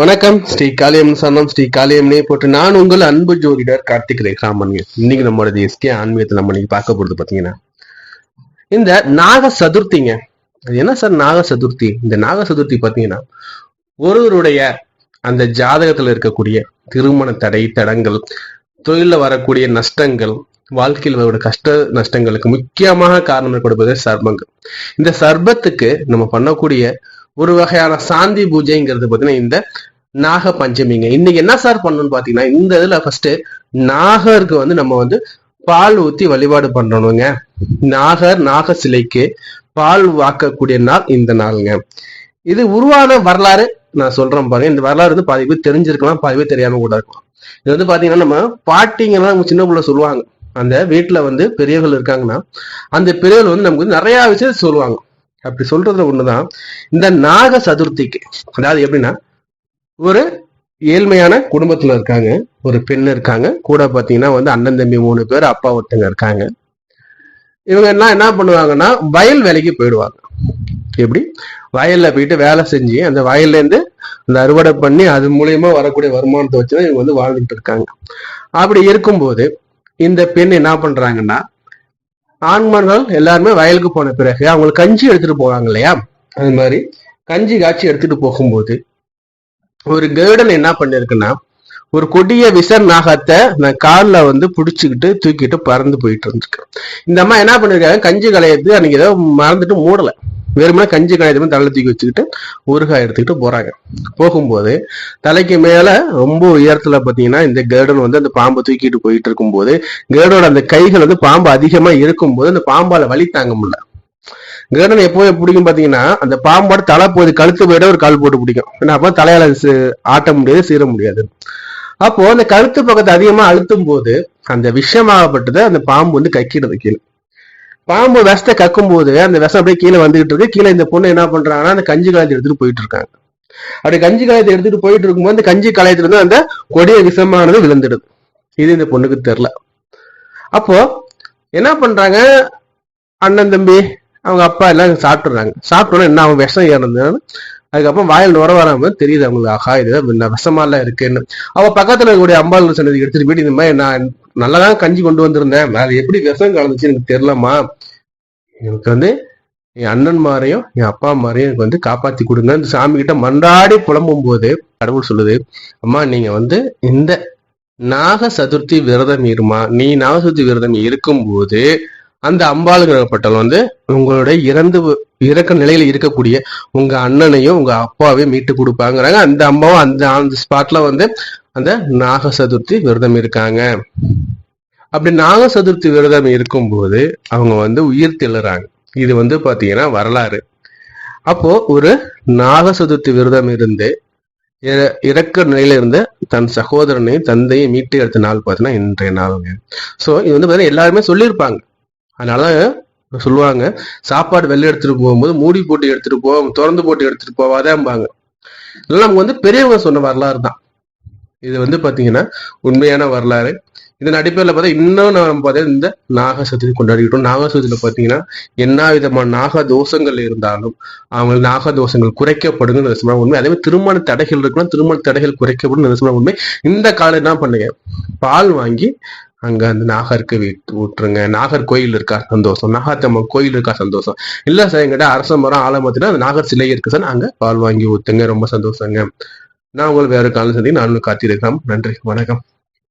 வணக்கம். ஸ்ரீ காளியம் சன்னம் ஸ்ரீ காளியம்னே போட்டு நான் உங்கள் அன்பு ஜோதிடர் கார்த்திக் ரேகாமன் இன்னைக்கு நம்மளோட எஸ்கே ஆன்மீகத்தை நம்ம இன்னைக்கு பார்க்க போறது பாத்தீங்கன்னா இந்த நாக சதுர்த்திங்க. அது என்ன சார் நாக சதுர்த்தி? இந்த நாக சதுர்த்தி பாத்தீங்கன்னா ஒருவருடைய அந்த ஜாதகத்துல இருக்கக்கூடிய திருமண தடை தடங்கள் தொழில வரக்கூடிய நஷ்டங்கள் வாழ்க்கையில் வரக்கூடிய கஷ்ட நஷ்டங்களுக்கு முக்கியமாக காரணம் கொடுப்பது சர்மங்கள் இந்த சர்பத்துக்கு நம்ம பண்ணக்கூடிய ஒரு வகையான சாந்தி பூஜைங்கிறது பார்த்தீங்கன்னா இந்த நாக பஞ்சமிங்க. இன்னைக்கு என்ன சார் பண்ணணும்னு பாத்தீங்கன்னா இந்த இதுல ஃபர்ஸ்ட் நாகருக்கு வந்து நம்ம வந்து பால் ஊத்தி வழிபாடு பண்றோனுங்க நாகர் நாக சிலைக்கு பால் வாக்கக்கூடிய நாள் இந்த நாளுங்க. இது உருவான வரலாறு நான் சொல்றேன் பாருங்க. இந்த வரலாறு வந்து பாதி பேர் தெரிஞ்சிருக்கலாம் பாதி பேர் தெரியாம கூட இருக்கலாம். இது வந்து பாத்தீங்கன்னா நம்ம பாட்டிங்கெல்லாம் நம்ம சின்ன பிள்ளை சொல்லுவாங்க. அந்த வீட்டுல வந்து பெரியவர்கள் இருக்காங்கன்னா அந்த பெரியவர்கள் வந்து நமக்கு நிறைய விஷயம் சொல்லுவாங்க. அப்படி சொல்றதுல ஒண்ணுதான். இந்த நாக சதுர்த்திக்கு அதாவது எப்படின்னா ஒரு ஏழ்மையான குடும்பத்துல இருக்காங்க ஒரு பெண் இருக்காங்க கூட பாத்தீங்கன்னா வந்து அண்ணன் தம்பி மூணு பேர் அப்பா ஒருத்தங்க இருக்காங்க. இவங்க என்ன என்ன பண்ணுவாங்கன்னா வயல் வேலைக்கு போயிடுவாங்க. எப்படி? வயல்ல போயிட்டு வேலை செஞ்சு அந்த வயல்ல இருந்து அந்த அறுவடை பண்ணி அது மூலியமா வரக்கூடிய வருமானத்தை வச்சுதான் இவங்க வந்து வாழ்ந்துட்டு இருக்காங்க. அப்படி இருக்கும்போது இந்த பெண் என்ன பண்றாங்கன்னா ஆண்மன்கள் எல்லாருமே வயலுக்கு போன பிறகு அவங்களுக்கு கஞ்சி எடுத்துட்டு போவாங்க இல்லையா? அது மாதிரி கஞ்சி காய்ச்சி எடுத்துட்டு போகும்போது ஒரு கேர்டன் என்ன பண்ணிருக்குன்னா ஒரு கொடிய விசர் நாகத்தை நான் காலில் வந்து பிடிச்சிக்கிட்டு தூக்கிட்டு பறந்து போயிட்டு இருந்திருக்கு. இந்த அம்மா என்ன பண்ணிருக்காங்க? கஞ்சி கலையது அன்னைக்கு ஏதோ மறந்துட்டு மூடலை. வெறுமனா கஞ்சி கலையது தலை தூக்கி வச்சுக்கிட்டு ஊறுகாய் எடுத்துக்கிட்டு போறாங்க. போகும்போது தலைக்கு மேல ரொம்ப உயரத்துல பாத்தீங்கன்னா இந்த கேர்டன் வந்து அந்த பாம்பை தூக்கிட்டு போயிட்டு இருக்கும்போது கேர்டோட அந்த கைகள் வந்து பாம்பு அதிகமா இருக்கும்போது அந்த பாம்பால வலி தாங்க முடியல. கேர்டன் எப்போ பிடிக்கும் பாத்தீங்கன்னா அந்த பாம்போட தலை போது கழுத்து போயிட ஒரு கால் போட்டு பிடிக்கும். ஏன்னா அப்போ தலையால ஆட்ட முடியாது சீர முடியாது. அப்போ அந்த கழுத்து பக்கத்தை அதிகமா அழுத்தும் போது அந்த விஷமாகப்பட்டதை அந்த பாம்பு வந்து கக்கிடுது கீழே. பாம்பு விஷத்தை கக்கும் போது அந்த விஷம் அப்படியே கீழே வந்துகிட்டு இருக்கு. கீழே இந்த பொண்ணு என்ன பண்றாங்கன்னா அந்த கஞ்சி காலத்தை எடுத்துட்டு போயிட்டு இருக்காங்க. அப்படி கஞ்சி காலத்தை எடுத்துட்டு போயிட்டு இருக்கும்போது அந்த கஞ்சி காலத்துல இருந்து அந்த கொடிய விஷமானது விழுந்துடுது. இது இந்த பொண்ணுக்கு தெரியல. அப்போ என்ன பண்றாங்க? அண்ணன் தம்பி அவங்க அப்பா எல்லாம் சாப்பிட்டுறாங்க. சாப்பிட்டோன்னா என்ன அவன் விஷம் ஏறதுன்னு அதுக்கப்புறம் வாயில் நுர வராம தெரியுது அவங்களுக்கு ஆஹா இது விஷமா எல்லாம் இருக்குன்னு. அவ பக்கத்துல இருக்கக்கூடிய அம்பாள் சன்னதி எடுத்துட்டு போயிட்டு இந்த மாதிரி நான் நல்லாதான் கஞ்சி கொண்டு வந்திருந்தேன். அது எப்படி விஷம் கலந்துச்சு எனக்கு தெரியலம்மா. எனக்கு வந்து என் அண்ணன்மாரையும் என் அப்பா மாரையும் எனக்கு வந்து காப்பாத்தி கொடுங்க. இந்த சாமி கிட்ட மன்றாடி புலம்பும் போது கடவுள் சொல்லுது அம்மா நீங்க வந்து இந்த நாக சதுர்த்தி விரதம் இருமா நீ நாக சதுர்த்தி விரதம் இருக்கும்போது அந்த அம்பாளுங்கிறப்பட்டவள் வந்து உங்களுடைய இறந்து இறக்க நிலையில இருக்கக்கூடிய உங்க அண்ணனையும் உங்க அப்பாவையும் மீட்டு கொடுப்பாங்கிறாங்க. அந்த அம்மாவும் அந்த அந்த ஸ்பாட்ல வந்து அந்த நாக சதுர்த்தி விரதம் இருக்காங்க. அப்படி நாக சதுர்த்தி விரதம் இருக்கும்போது அவங்க வந்து உயிர் தெழுறாங்க இது வந்து பாத்தீங்கன்னா வரலாறு. அப்போ ஒரு நாக சதுர்த்தி விரதம் இருந்து இறக்க நிலையில இருந்து தன் சகோதரனையும் தந்தையும் மீட்டு எடுத்த நாள் பார்த்தீங்கன்னா இன்றைய நாளுங்க ஸோ இது வந்து பார்த்தீங்கன்னா எல்லாருமே சொல்லியிருப்பாங்க. அதனால சொல்லுவாங்க சாப்பாடு வெளில எடுத்துட்டு போகும்போது மூடி போட்டு எடுத்துட்டு போவோம் திறந்து போட்டு எடுத்துட்டு போவாதேம்பாங்க. இதெல்லாம் நமக்கு வந்து பெரியவங்க சொன்ன வரலாறு தான். இது வந்து பாத்தீங்கன்னா உண்மையான வரலாறு. இதன் அடிப்படையில் பார்த்தா இன்னும் நம்ம பார்த்தா இந்த நாக சதுர்த்தி கொண்டாடிக்கிட்டோம். நாக சதுர்த்தியில் பார்த்தீங்கன்னா என்ன விதமான நாக தோஷங்கள் இருந்தாலும் அவங்க நாக தோஷங்கள் குறைக்கப்படும் உண்மை. அதே மாதிரி திருமண தடைகள் இருக்கலாம் திருமண தடைகள் குறைக்கப்படும் உண்மை. இந்த காலம் என்ன பண்ணுங்க? பால் வாங்கி அங்க அந்த நாகருக்கு வீட்டு விட்டுருங்க நாகர் கோயில் இருக்கா? சந்தோஷம். நாகாத்தம்மன் கோயில் இருக்கா? சந்தோஷம். இல்ல சார் எங்கிட்ட அரச மரம் ஆலமத்துல அந்த நாகர் சிலை இருக்கு சார் அங்க பால் வாங்கி ஊத்துங்க. ரொம்ப சந்தோஷங்க. நான் உங்களுக்கு வேற காலம் சந்தி நானும் காத்திருக்கலாம் நன்றி. வணக்கம்.